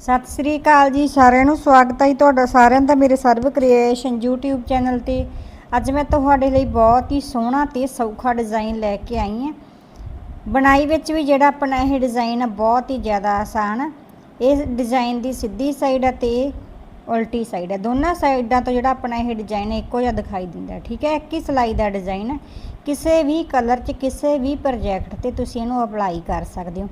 ਸਤਿ ਸ੍ਰੀ ਅਕਾਲ ਜੀ, ਸਾਰਿਆਂ ਨੂੰ ਸਵਾਗਤ ਹੈ ਜੀ ਤੁਹਾਡਾ ਸਾਰਿਆਂ ਦਾ ਮੇਰੇ ਸਰਵ ਕ੍ਰੀਏਸ਼ਨ YouTube ਚੈਨਲ ਤੇ। ਅੱਜ ਮੈਂ ਤੁਹਾਡੇ ਲਈ ਬਹੁਤ ਹੀ ਸੋਹਣਾ ਤੇ ਸੌਖਾ ਡਿਜ਼ਾਈਨ ਲੈ ਕੇ ਆਈ ਹਾਂ। ਬਣਾਈ ਵਿੱਚ ਵੀ ਜਿਹੜਾ ਆਪਣਾ ਇਹ ਡਿਜ਼ਾਈਨ ਹੈ ਬਹੁਤ ਹੀ ਜ਼ਿਆਦਾ ਆਸਾਨ ਹੈ ਇਸ ਡਿਜ਼ਾਈਨ ਦੀ ਸਿੱਧੀ ਸਾਈਡ ਅਤੇ ਤੇ ਉਲਟੀ ਸਾਈਡ ਹੈ ਦੋਨਾਂ ਸਾਈਡਾਂ ਤੋਂ ਜਿਹੜਾ ਆਪਣਾ ਇਹ ਡਿਜ਼ਾਈਨ ਇੱਕੋ ਜਿਹਾ ਦਿਖਾਈ ਦਿੰਦਾ। ਠੀਕ ਹੈ, ਇੱਕ ਹੀ ਸਿਲਾਈ ਦਾ ਡਿਜ਼ਾਈਨ ਕਿਸੇ ਵੀ ਕਲਰ 'ਚ, ਕਿਸੇ ਵੀ ਪ੍ਰੋਜੈਕਟ ਤੇ ਤੁਸੀਂ ਇਹਨੂੰ ਅਪਲਾਈ ਕਰ ਸਕਦੇ ਹੋ।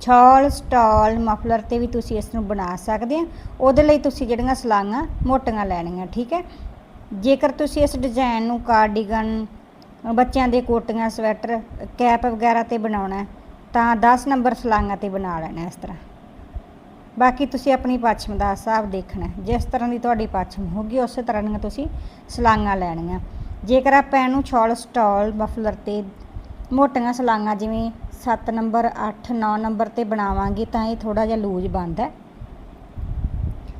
ਛਾਲ, ਸਟਾਲ, ਮਫਲਰ ਤੇ ਵੀ ਤੁਸੀਂ ਇਸ ਨੂੰ ਬਣਾ ਸਕਦੇ ਹੋ ਉਹਦੇ ਲਈ ਤੁਸੀਂ ਜਿਹੜੀਆਂ ਸਲਾਈਆਂ ਮੋਟੀਆਂ ਲੈਣੀਆਂ, ਠੀਕ ਹੈ? ਜੇਕਰ ਤੁਸੀਂ ਇਸ ਡਿਜ਼ਾਈਨ ਨੂੰ ਕਾਰਡੀਗਨ, ਬੱਚਿਆਂ ਦੇ ਕੋਟੀਆਂ, ਸਵੈਟਰ, ਕੈਪ ਵਗੈਰਾ ਤੇ ਬਣਾਉਣਾ ਤਾਂ 10 ਨੰਬਰ ਸਲਾਈਆਂ ਤੇ ਬਣਾ ਲੈਣਾ ਇਸ ਤਰ੍ਹਾਂ। ਬਾਕੀ ਤੁਸੀਂ ਆਪਣੀ ਪੱਛਮ ਦਾ ਹਿਸਾਬ ਦੇਖਣਾ ਜਿਸ ਤਰ੍ਹਾਂ ਦੀ ਤੁਹਾਡੀ ਪੱਛਮ ਹੋਗੀ ਉਸੇ ਤਰ੍ਹਾਂ ਦੀਆਂ ਤੁਸੀਂ ਸਲਾਈਆਂ ਲੈਣੀਆਂ। ਜੇਕਰ ਆਪਾਂ ਇਹਨੂੰ ਛੋਲ, ਸਟਾਲ, ਮਫਲਰ ਤੇ ਮੋਟੀਆਂ ਸਲਾਈਆਂ ਜਿਵੇਂ 7 ਨੰਬਰ 8 9 ਨੰਬਰ ਤੇ ਬਣਾਵਾਂਗੇ ਤਾਂ ਇਹ ਥੋੜਾ ਜਿਹਾ ਲੂਜ਼ ਬਣਦਾ ਹੈ।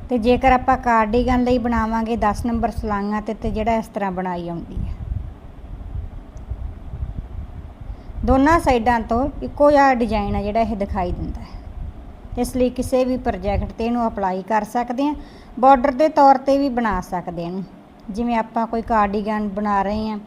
ਤੇ ਜੇਕਰ ਆਪਾਂ ਕਾਰਡੀਗਨ ਲਈ ਬਣਾਵਾਂਗੇ 10 ਨੰਬਰ ਸਲਾਈਆਂ ਤੇ ਤੇ ਜਿਹੜਾ ਇਸ ਤਰ੍ਹਾਂ ਬਣਾਈ ਆਉਂਦੀ ਹੈ। ਦੋਨਾਂ ਸਾਈਡਾਂ ਤੋਂ ਇੱਕੋ ਜਿਹਾ ਡਿਜ਼ਾਈਨ ਹੈ ਜਿਹੜਾ ਇਹ ਦਿਖਾਈ ਦਿੰਦਾ ਹੈ। ਇਸ ਲਈ ਕਿਸੇ ਵੀ ਪ੍ਰੋਜੈਕਟ ਤੇ ਇਹਨੂੰ ਅਪਲਾਈ ਕਰ ਸਕਦੇ ਹਾਂ। ਬਾਰਡਰ ਦੇ ਤੌਰ ਤੇ ਵੀ ਬਣਾ ਸਕਦੇ ਹਾਂ। ਇਹਨੂੰ ਜਿਵੇਂ ਆਪਾਂ ਕੋਈ ਕਾਰਡੀਗਨ ਬਣਾ ਰਹੇ ਹਾਂ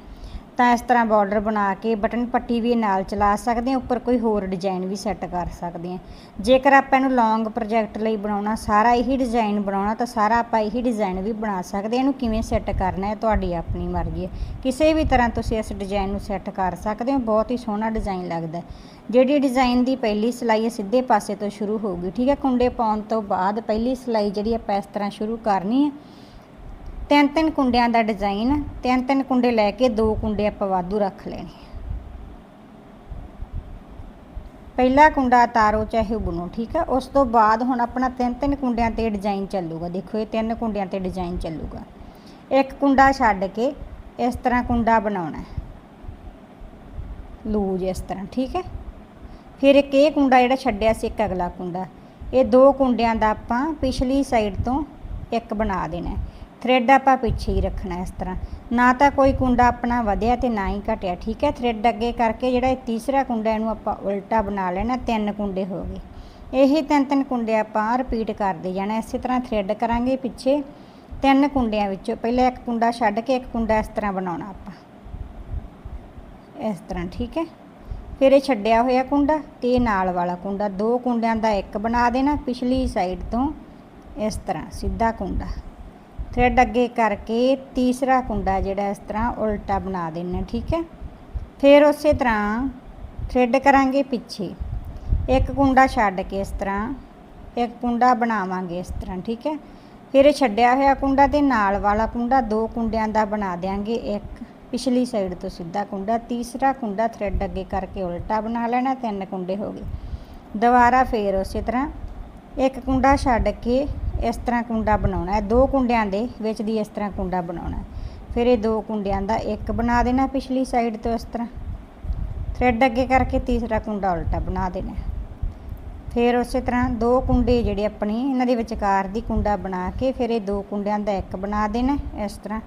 ਤਾਂ ਇਸ ਤਰ੍ਹਾਂ ਬਾਰਡਰ ਬਣਾ ਕੇ ਬਟਨ ਪੱਟੀ ਵੀ ਨਾਲ ਚਲਾ ਸਕਦੇ ਹਾਂ, ਉੱਪਰ ਕੋਈ ਹੋਰ ਡਿਜ਼ਾਈਨ ਵੀ ਸੈੱਟ ਕਰ ਸਕਦੇ ਹਾਂ। ਜੇਕਰ ਆਪਾਂ ਇਹਨੂੰ ਲੌਂਗ ਪ੍ਰੋਜੈਕਟ ਲਈ ਬਣਾਉਣਾ, ਸਾਰਾ ਇਹੀ ਡਿਜ਼ਾਈਨ ਬਣਾਉਣਾ, ਤਾਂ ਸਾਰਾ ਆਪਾਂ ਇਹੀ ਡਿਜ਼ਾਈਨ ਵੀ ਬਣਾ ਸਕਦੇ ਹਾਂ। ਇਹਨੂੰ ਕਿਵੇਂ ਸੈੱਟ ਕਰਨਾ ਹੈ, ਤੁਹਾਡੀ ਆਪਣੀ ਮਰਜ਼ੀ ਹੈ। ਕਿਸੇ ਵੀ ਤਰ੍ਹਾਂ ਤੁਸੀਂ ਇਸ ਡਿਜ਼ਾਈਨ ਨੂੰ ਸੈੱਟ ਕਰ ਸਕਦੇ ਹੋ, ਬਹੁਤ ਹੀ ਸੋਹਣਾ ਡਿਜ਼ਾਈਨ ਲੱਗਦਾ ਜਿਹੜੀ ਡਿਜ਼ਾਈਨ ਦੀ ਪਹਿਲੀ ਸਿਲਾਈ ਹੈ, ਸਿੱਧੇ ਪਾਸੇ ਤੋਂ ਸ਼ੁਰੂ ਹੋਊਗੀ ਠੀਕ ਹੈ? ਕੁੰਡੇ ਪਾਉਣ ਤੋਂ ਬਾਅਦ ਪਹਿਲੀ ਸਿਲਾਈ ਜਿਹੜੀ ਆਪਾਂ ਇਸ ਤਰ੍ਹਾਂ ਸ਼ੁਰੂ ਕਰਨੀ ਹੈ ਤਿੰਨ ਤਿੰਨ ਕੁੰਡਿਆਂ ਦਾ ਡਿਜ਼ਾਈਨ ਤਿੰਨ ਤਿੰਨ ਕੁੰਡੇ ਲੈ ਕੇ ਦੋ ਕੁੰਡੇ ਆਪਾਂ ਵਾਧੂ ਰੱਖ ਲੈਣੇ ਪਹਿਲਾ ਕੁੰਡਾ ਤਾਰੋ ਚਾਹੇ ਬੁਣੋ, ਠੀਕ ਹੈ ਉਸ ਤੋਂ ਬਾਅਦ ਹੁਣ ਆਪਣਾ ਤਿੰਨ ਤਿੰਨ ਕੁੰਡਿਆਂ ਤੇ ਡਿਜ਼ਾਈਨ ਚੱਲੂਗਾ। ਦੇਖੋ, ਇਹ ਤਿੰਨ ਕੁੰਡਿਆਂ ਤੇ ਡਿਜ਼ਾਈਨ ਚੱਲੂਗਾ। ਇੱਕ ਕੁੰਡਾ ਛੱਡ ਕੇ ਇਸ ਤਰ੍ਹਾਂ ਕੁੰਡਾ ਬਣਾਉਣਾ ਲੂਜ ਇਸ ਤਰ੍ਹਾਂ, ਠੀਕ ਹੈ? ਫਿਰ ਇੱਕ ਇਹ ਕੁੰਡਾ ਜਿਹੜਾ ਛੱਡਿਆ ਸੀ, ਇੱਕ ਅਗਲਾ ਕੁੰਡਾ। ਇਹ ਦੋ ਕੁੰਡਿਆਂ ਦਾ ਆਪਾਂ ਪਿਛਲੀ ਸਾਈਡ ਤੋਂ ਇੱਕ ਬਣਾ ਦੇਣਾ ਥ੍ਰੈਡ ਆਪਾਂ ਪਿੱਛੇ ਹੀ ਰੱਖਣਾ ਇਸ ਤਰ੍ਹਾਂ। ਨਾ ਤਾਂ ਕੋਈ ਕੁੰਡਾ ਆਪਣਾ ਵਧਿਆ ਤੇ ਨਾ ਹੀ ਘਟਿਆ, ਠੀਕ ਹੈ? ਥ੍ਰੈਡ ਅੱਗੇ ਕਰਕੇ ਜਿਹੜਾ ਇਹ ਤੀਸਰਾ ਕੁੰਡਾ ਇਹਨੂੰ ਆਪਾਂ ਉਲਟਾ ਬਣਾ ਲੈਣਾ, ਤਿੰਨ ਕੁੰਡੇ ਹੋ ਗਏ। ਇਹੀ ਤਿੰਨ ਤਿੰਨ ਕੁੰਡੇ ਆਪਾਂ ਰਿਪੀਟ ਕਰਦੇ ਜਾਣਾ, ਇਸੇ ਤਰ੍ਹਾਂ ਥ੍ਰੈਡ ਕਰਾਂਗੇ ਪਿੱਛੇ ਤਿੰਨ ਕੁੰਡਿਆਂ ਵਿੱਚੋਂ। ਪਹਿਲਾਂ ਇੱਕ ਕੁੰਡਾ ਛੱਡ ਕੇ ਇੱਕ ਕੁੰਡਾ ਇਸ ਤਰ੍ਹਾਂ ਬਣਾਉਣਾ ਆਪਾਂ। ਇਸ ਤਰ੍ਹਾਂ, ਠੀਕ ਹੈ? ਫਿਰ ਇਹ ਛੱਡਿਆ ਹੋਇਆ ਕੁੰਡਾ ਤੇ ਇਹ ਨਾਲ ਵਾਲਾ ਕੁੰਡਾ। ਦੋ ਕੁੰਡਿਆਂ ਦਾ ਇੱਕ ਬਣਾ ਦੇਣਾ ਪਿਛਲੀ ਸਾਈਡ ਤੋਂ ਇਸ ਤਰ੍ਹਾਂ, ਸਿੱਧਾ ਕੁੰਡਾ। ਥ੍ਰੈਡ ਅੱਗੇ ਕਰਕੇ ਤੀਸਰਾ ਕੁੰਡਾ ਜਿਹੜਾ ਇਸ ਤਰ੍ਹਾਂ ਉਲਟਾ ਬਣਾ ਦੇਣਾ ਠੀਕ ਹੈ? ਫਿਰ ਉਸੇ ਤਰ੍ਹਾਂ ਥ੍ਰੈਡ ਕਰਾਂਗੇ ਪਿੱਛੇ। ਇੱਕ ਕੁੰਡਾ ਛੱਡ ਕੇ ਇਸ ਤਰ੍ਹਾਂ, ਇੱਕ ਕੁੰਡਾ ਬਣਾਵਾਂਗੇ ਇਸ ਤਰ੍ਹਾਂ, ਠੀਕ ਹੈ? ਫਿਰ ਛੱਡਿਆ ਹੋਇਆ ਕੁੰਡਾ ਤੇ ਨਾਲ ਵਾਲਾ ਕੁੰਡਾ ਦੋ ਕੁੰਡਿਆਂ ਦਾ ਬਣਾ ਦਿਆਂਗੇ, ਇੱਕ ਪਿਛਲੀ ਸਾਈਡ ਤੋਂ ਸਿੱਧਾ ਕੁੰਡਾ, ਤੀਸਰਾ ਕੁੰਡਾ ਥ੍ਰੈਡ ਅੱਗੇ ਕਰਕੇ ਉਲਟਾ ਬਣਾ ਲੈਣਾ, ਤਿੰਨ ਕੁੰਡੇ ਹੋ ਗਏ। ਦੁਬਾਰਾ ਫੇਰ ਉਸੇ ਤਰ੍ਹਾਂ ਇੱਕ ਕੁੰਡਾ ਛੱਡ ਕੇ ਇਸ ਤਰ੍ਹਾਂ ਕੁੰਡਾ ਬਣਾਉਣਾ ਹੈ। ਦੋ ਕੁੰਡਿਆਂ ਦੇ ਵਿੱਚ ਦੀ ਇਸ ਤਰ੍ਹਾਂ ਕੁੰਡਾ ਬਣਾਉਣਾ ਫਿਰ ਇਹ ਦੋ ਕੁੰਡਿਆਂ ਦਾ ਇੱਕ ਬਣਾ ਦੇਣਾ ਪਿਛਲੀ ਸਾਈਡ ਤੋਂ ਇਸ ਤਰ੍ਹਾਂ। ਥ੍ਰੈਡ ਅੱਗੇ ਕਰਕੇ ਤੀਸਰਾ ਕੁੰਡਾ ਉਲਟਾ ਬਣਾ ਦੇਣਾ ਫਿਰ ਉਸੇ ਤਰ੍ਹਾਂ ਦੋ ਕੁੰਡੇ ਜਿਹੜੇ ਆਪਣੇ ਇਹਨਾਂ ਦੇ ਵਿਚਕਾਰ ਦੀ ਕੁੰਡਾ ਬਣਾ ਕੇ ਫਿਰ ਇਹ ਦੋ ਕੁੰਡਿਆਂ ਦਾ ਇੱਕ ਬਣਾ ਦੇਣਾ ਇਸ ਤਰ੍ਹਾਂ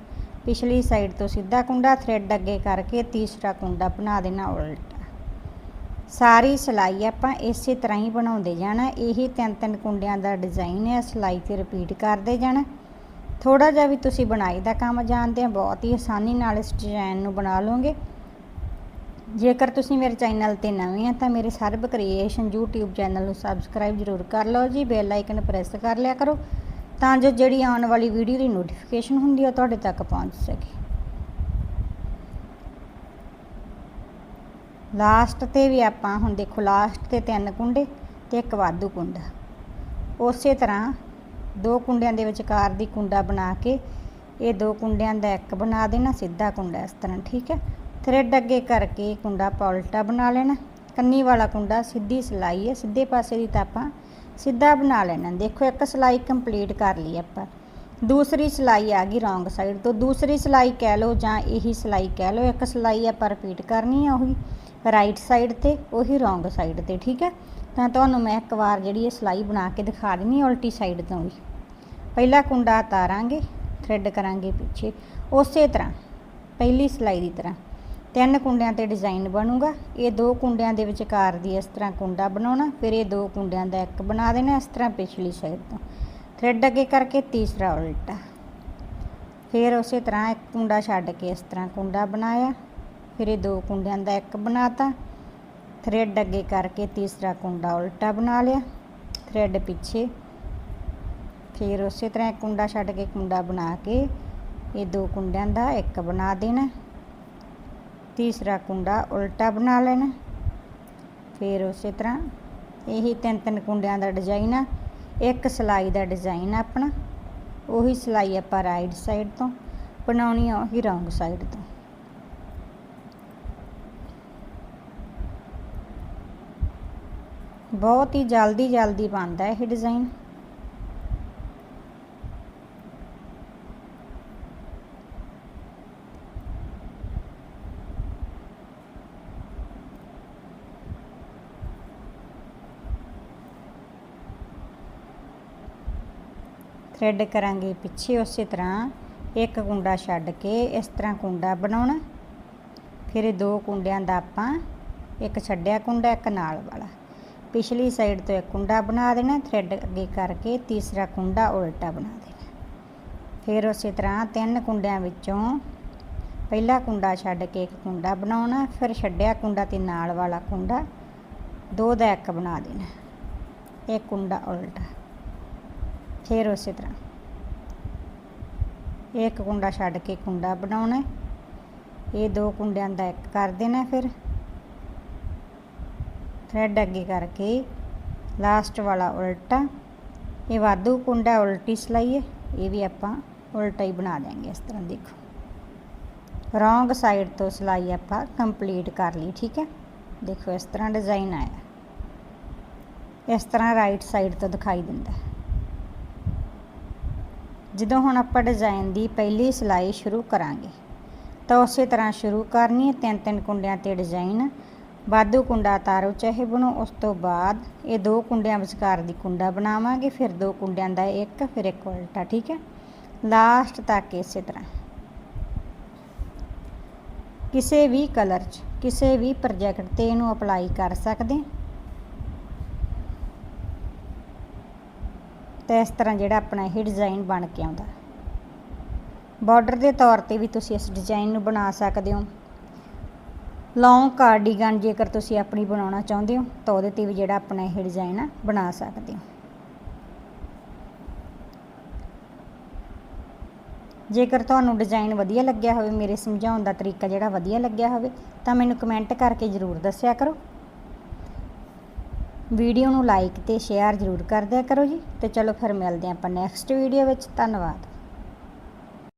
ਪਿਛਲੀ ਸਾਈਡ ਤੋਂ ਸਿੱਧਾ ਕੁੰਡਾ ਥ੍ਰੈਡ ਅੱਗੇ ਕਰਕੇ ਤੀਸਰਾ ਕੁੰਡਾ ਬਣਾ ਦੇਣਾ ਉਲਟਾ। ਸਾਰੀ ਸਿਲਾਈ ਆਪਾਂ ਇਸੇ ਤਰ੍ਹਾਂ ਹੀ ਬਣਾਉਂਦੇ ਜਾਣਾ। ਇਹੀ ਤਿੰਨ ਤਿੰਨ ਕੁੰਡਿਆਂ ਦਾ ਡਿਜ਼ਾਈਨ ਹੈ ਸਿਲਾਈ ਤੇ ਰਿਪੀਟ ਕਰਦੇ ਜਾਣਾ। ਥੋੜਾ ਜਿਹਾ ਵੀ ਤੁਸੀਂ ਬਣਾਈ ਦਾ ਕੰਮ ਜਾਣਦੇ ਆ ਬਹੁਤ ਹੀ ਆਸਾਨੀ ਨਾਲ ਇਸ ਡਿਜ਼ਾਈਨ ਨੂੰ ਬਣਾ ਲਓਗੇ। ਜੇਕਰ ਤੁਸੀਂ ਮੇਰੇ ਚੈਨਲ ਤੇ ਨਵੇਂ ਆ, ਤਾਂ ਮੇਰੇ ਸਰਬ ਕ੍ਰੀਏਸ਼ਨ YouTube ਚੈਨਲ ਨੂੰ ਸਬਸਕ੍ਰਾਈਬ ਜ਼ਰੂਰ ਕਰ ਲਓ ਜੀ ਬੈਲ ਆਈਕਨ ਪ੍ਰੈਸ ਕਰ ਲਿਆ ਕਰੋ, ਤਾਂ ਜੋ ਜਿਹੜੀ ਆਉਣ ਵਾਲੀ ਵੀਡੀਓ ਦੀ ਨੋਟੀਫਿਕੇਸ਼ਨ ਹੁੰਦੀ ਹੈ ਉਹ ਤੁਹਾਡੇ ਤੱਕ ਪਹੁੰਚ ਸਕੇ। ਲਾਸਟ ਤੇ ਵੀ ਆਪਾਂ ਹੁਣ ਦੇਖੋ ਲਾਸਟ ਤੇ ਤਿੰਨ ਕੁੰਡੇ ਤੇ ਇੱਕ ਵਾਧੂ ਕੁੰਡਾ। ਉਸੇ ਤਰ੍ਹਾਂ ਦੋ ਕੁੰਡਿਆਂ ਦੇ ਵਿਚਕਾਰ ਦੀ ਕੁੰਡਾ ਬਣਾ ਕੇ ਇਹ ਦੋ ਕੁੰਡਿਆਂ ਦਾ ਇੱਕ ਬਣਾ ਦੇਣਾ, ਸਿੱਧਾ ਕੁੰਡਾ ਇਸ ਤਰ੍ਹਾਂ, ਠੀਕ ਹੈ? ਥ੍ਰੈਡ ਅੱਗੇ ਕਰਕੇ ਕੁੰਡਾ ਪੌਲਟਾ ਬਣਾ ਲੈਣਾ। ਕੰਨੀ ਵਾਲਾ ਕੁੰਡਾ ਸਿੱਧੀ ਸਿਲਾਈ ਹੈ, ਸਿੱਧੇ ਪਾਸੇ ਦੀ ਤਾਂ ਆਪਾਂ ਸਿੱਧਾ ਬਣਾ ਲੈਣਾ। ਦੇਖੋ ਇੱਕ ਸਿਲਾਈ ਕੰਪਲੀਟ ਕਰ ਲਈ ਆਪਾਂ। ਦੂਸਰੀ ਸਿਲਾਈ ਆ ਗਈ ਰੋਂਗ ਸਾਈਡ ਤੋਂ। ਦੂਸਰੀ ਸਿਲਾਈ ਕਹਿ ਲਓ ਜਾਂ ਇਹੀ ਸਿਲਾਈ ਕਹਿ ਲਓ, ਇੱਕ ਸਿਲਾਈ ਆਪਾਂ ਰਿਪੀਟ ਕਰਨੀ ਆ ਉਹੀ। ਰਾਈਟ ਸਾਈਡ ਤੇ, ਉਹੀ ਰੋਂਗ ਸਾਈਡ ਤੇ, ਠੀਕ ਹੈ? ਤਾਂ ਤੁਹਾਨੂੰ ਮੈਂ ਇੱਕ ਵਾਰ ਜਿਹੜੀ ਇਹ ਸਿਲਾਈ ਬਣਾ ਕੇ ਦਿਖਾ ਦਿੰਨੀ ਉਲਟੀ ਸਾਈਡ ਤੋਂ ਵੀ। ਪਹਿਲਾ ਕੁੰਡਾ ਤਾਰਾਂਗੇ ਥ੍ਰੈਡ ਕਰਾਂਗੇ ਪਿੱਛੇ। ਉਸੇ ਤਰ੍ਹਾਂ, ਪਹਿਲੀ ਸਿਲਾਈ ਦੀ ਤਰ੍ਹਾਂ। ਤਿੰਨ ਕੁੰਡਿਆਂ ਤੇ ਡਿਜ਼ਾਈਨ ਬਣੂਗਾ। ਇਹ ਦੋ ਕੁੰਡਿਆਂ ਦੇ ਵਿਚਕਾਰ ਦੀ ਇਸ ਤਰ੍ਹਾਂ ਕੁੰਡਾ ਬਣਾਉਣਾ, ਫਿਰ ਇਹ ਦੋ ਕੁੰਡਿਆਂ ਦਾ ਇੱਕ ਬਣਾ ਦੇਣਾ, ਇਸ ਤਰ੍ਹਾਂ ਪਿਛਲੀ ਸਾਈਡ ਤੋਂ। ਥ੍ਰੈਡ ਅੱਗੇ ਕਰਕੇ ਤੀਸਰਾ ਉਲਟਾ। ਫਿਰ ਉਸੇ ਤਰ੍ਹਾਂ ਇੱਕ ਕੁੰਡਾ ਛੱਡ ਕੇ ਇਸ ਤਰ੍ਹਾਂ ਕੁੰਡਾ ਬਣਾਇਆ। ਫਿਰ ਇਹ ਦੋ ਕੁੰਡਿਆਂ ਦਾ ਇੱਕ ਬਣਾਤਾ। ਥ੍ਰੈਡ ਅੱਗੇ ਕਰਕੇ ਤੀਸਰਾ ਕੁੰਡਾ ਉਲਟਾ ਬਣਾ ਲਿਆ। ਥ੍ਰੈਡ ਪਿੱਛੇ। ਫਿਰ ਉਸੇ ਤਰ੍ਹਾਂ ਇੱਕ ਕੁੰਡਾ ਛੱਡ ਕੇ ਕੁੰਡਾ ਬਣਾ ਕੇ ਇਹ ਦੋ ਕੁੰਡਿਆਂ ਦਾ ਇੱਕ ਬਣਾ ਦੇਣਾ। ਤੀਸਰਾ ਕੁੰਡਾ ਉਲਟਾ ਬਣਾ ਲੈਣਾ। ਫਿਰ ਉਸੇ ਤਰ੍ਹਾਂ ਇਹੀ ਤਿੰਨ ਤਿੰਨ ਕੁੰਡਿਆਂ ਦਾ ਡਿਜ਼ਾਈਨ ਆ। ਇੱਕ ਸਿਲਾਈ ਦਾ ਡਿਜ਼ਾਈਨ ਆ ਆਪਣਾ। ਉਹੀ ਸਿਲਾਈ ਆਪਾਂ ਰਾਈਟ ਸਾਈਡ ਤੋਂ, ਬਣਾਉਣੀ ਆ ਉਹੀ ਰੌਂਗ ਸਾਈਡ ਤੋਂ। ਬਹੁਤ ਹੀ ਜਲਦੀ ਜਲਦੀ ਬਣਦਾ ਇਹ ਡਿਜ਼ਾਈਨ ਥਰੈਡ ਕਰਾਂਗੇ ਪਿੱਛੇ ਉਸੇ ਤਰ੍ਹਾਂ। ਇੱਕ ਕੁੰਡਾ ਛੱਡ ਕੇ ਇਸ ਤਰ੍ਹਾਂ ਕੁੰਡਾ ਬਣਾਉਣਾ। ਫਿਰ ਇਹ ਦੋ ਕੁੰਡਿਆਂ ਦਾ ਆਪਾਂ ਇੱਕ ਛੱਡਿਆ ਕੁੰਡਾ, ਇੱਕ ਨਾਲ ਵਾਲਾ। ਪਿਛਲੀ ਸਾਈਡ ਤੋਂ ਇੱਕ ਕੁੰਡਾ ਬਣਾ ਦੇਣਾ, ਥ੍ਰੈਡ ਅੱਗੇ ਕਰਕੇ ਤੀਸਰਾ ਕੁੰਡਾ ਉਲਟਾ ਬਣਾ ਦੇਣਾ। ਫਿਰ ਉਸੇ ਤਰ੍ਹਾਂ ਤਿੰਨ ਕੁੰਡਿਆਂ ਵਿੱਚੋਂ ਪਹਿਲਾ ਕੁੰਡਾ ਛੱਡ ਕੇ ਇੱਕ ਕੁੰਡਾ ਬਣਾਉਣਾ, ਫਿਰ ਛੱਡਿਆ ਕੁੰਡਾ ਤੇ ਨਾਲ ਵਾਲਾ ਕੁੰਡਾ, ਦੋ ਦਾ ਇੱਕ ਬਣਾ ਦੇਣਾ, ਇੱਕ ਕੁੰਡਾ ਉਲਟਾ। ਫਿਰ ਉਸੇ ਤਰ੍ਹਾਂ ਇੱਕ ਕੁੰਡਾ ਛੱਡ ਕੇ ਕੁੰਡਾ ਬਣਾਉਣਾ, ਇਹ ਦੋ ਕੁੰਡਿਆਂ ਦਾ ਇੱਕ ਕਰ ਦੇਣਾ ਫਿਰ। ਥ੍ਰੈਡ ਅੱਗੇ ਕਰਕੇ ਲਾਸਟ ਵਾਲਾ ਉਲਟਾ ਇਹ ਵਾਧੂ ਕੁੰਡਾ ਉਲਟੀ ਸਿਲਾਈ ਹੈ, ਇਹ ਵੀ ਆਪਾਂ ਉਲਟਾ ਹੀ ਬਣਾ ਦੇਾਂਗੇ ਇਸ ਤਰ੍ਹਾਂ ਦੇਖੋ। ਰੋਂਗ ਸਾਈਡ ਤੋਂ ਸਿਲਾਈ ਆਪਾਂ ਕੰਪਲੀਟ ਕਰ ਲਈ, ਠੀਕ ਹੈ? ਦੇਖੋ ਇਸ ਤਰ੍ਹਾਂ ਡਿਜ਼ਾਈਨ ਆਇਆ। ਇਸ ਤਰ੍ਹਾਂ ਰਾਈਟ ਸਾਈਡ ਤੋਂ ਦਿਖਾਈ ਦਿੰਦਾ। ਜਦੋਂ ਹੁਣ ਆਪਾਂ ਡਿਜ਼ਾਈਨ ਦੀ ਪਹਿਲੀ ਸਿਲਾਈ ਸ਼ੁਰੂ ਕਰਾਂਗੇ, ਤਾਂ ਉਸੇ ਤਰ੍ਹਾਂ ਸ਼ੁਰੂ ਕਰਨੀ ਹੈ ਤਿੰਨ ਤਿੰਨ ਕੁੰਡਿਆਂ ਤੇ ਡਿਜ਼ਾਈਨ ਵਾਧੂ ਕੁੰਡਾ ਤਾਰੋ ਚਾਹੇ ਬਣੋ, ਉਸ ਤੋਂ ਬਾਅਦ ਇਹ ਦੋ ਕੁੰਡਿਆਂ ਵਿਚਕਾਰ ਦੀ ਕੁੰਡਾ ਬਣਾਵਾਂਗੇ, ਫਿਰ ਦੋ ਕੁੰਡਿਆਂ ਦਾ ਇੱਕ, ਫਿਰ ਇੱਕ ਉਲਟਾ, ਠੀਕ ਹੈ? ਲਾਸਟ ਤੱਕ ਇਸੇ ਤਰ੍ਹਾਂ। ਕਿਸੇ ਵੀ ਕਲਰ 'ਚ, ਕਿਸੇ ਵੀ ਪ੍ਰੋਜੈਕਟ ਤੇ ਇਹਨੂੰ ਅਪਲਾਈ ਕਰ ਸਕਦੇ ਤੇ ਇਸ ਤਰ੍ਹਾਂ ਜਿਹੜਾ ਆਪਣਾ ਇਹ ਡਿਜ਼ਾਈਨ ਬਣ ਕੇ ਆਉਂਦਾ। ਬਾਰਡਰ ਦੇ ਤੌਰ ਤੇ ਵੀ ਤੁਸੀਂ ਇਸ ਡਿਜ਼ਾਈਨ ਨੂੰ ਬਣਾ ਸਕਦੇ ਹੋ। ਲੌਂਗ ਕਾਰਡੀਗਨ ਜੇਕਰ ਤੁਸੀਂ ਆਪਣੀ ਬਣਾਉਣਾ ਚਾਹੁੰਦੇ ਹੋ, ਤਾਂ ਉਹਦੇ ਤੇ ਵੀ ਜਿਹੜਾ ਆਪਣਾ ਇਹ ਡਿਜ਼ਾਈਨ ਆ, ਬਣਾ ਸਕਦੇ ਹੋ। ਜੇਕਰ ਤੁਹਾਨੂੰ ਡਿਜ਼ਾਈਨ ਵਧੀਆ ਲੱਗਿਆ ਹੋਵੇ, ਮੇਰੇ ਸਮਝਾਉਣ ਦਾ ਤਰੀਕਾ ਜਿਹੜਾ ਵਧੀਆ ਲੱਗਿਆ ਹੋਵੇ, ਤਾਂ ਮੈਨੂੰ ਕਮੈਂਟ ਕਰਕੇ ਜ਼ਰੂਰ ਦੱਸਿਆ ਕਰੋ। ਵੀਡੀਓ ਨੂੰ ਲਾਈਕ ਤੇ ਸ਼ੇਅਰ ਜ਼ਰੂਰ ਕਰ ਦਿਆ ਕਰੋ ਜੀ, ਤੇ ਚਲੋ ਫਿਰ ਮਿਲਦੇ ਆਪਾਂ ਨੈਕਸਟ ਵੀਡੀਓ ਵਿੱਚ। ਧੰਨਵਾਦ।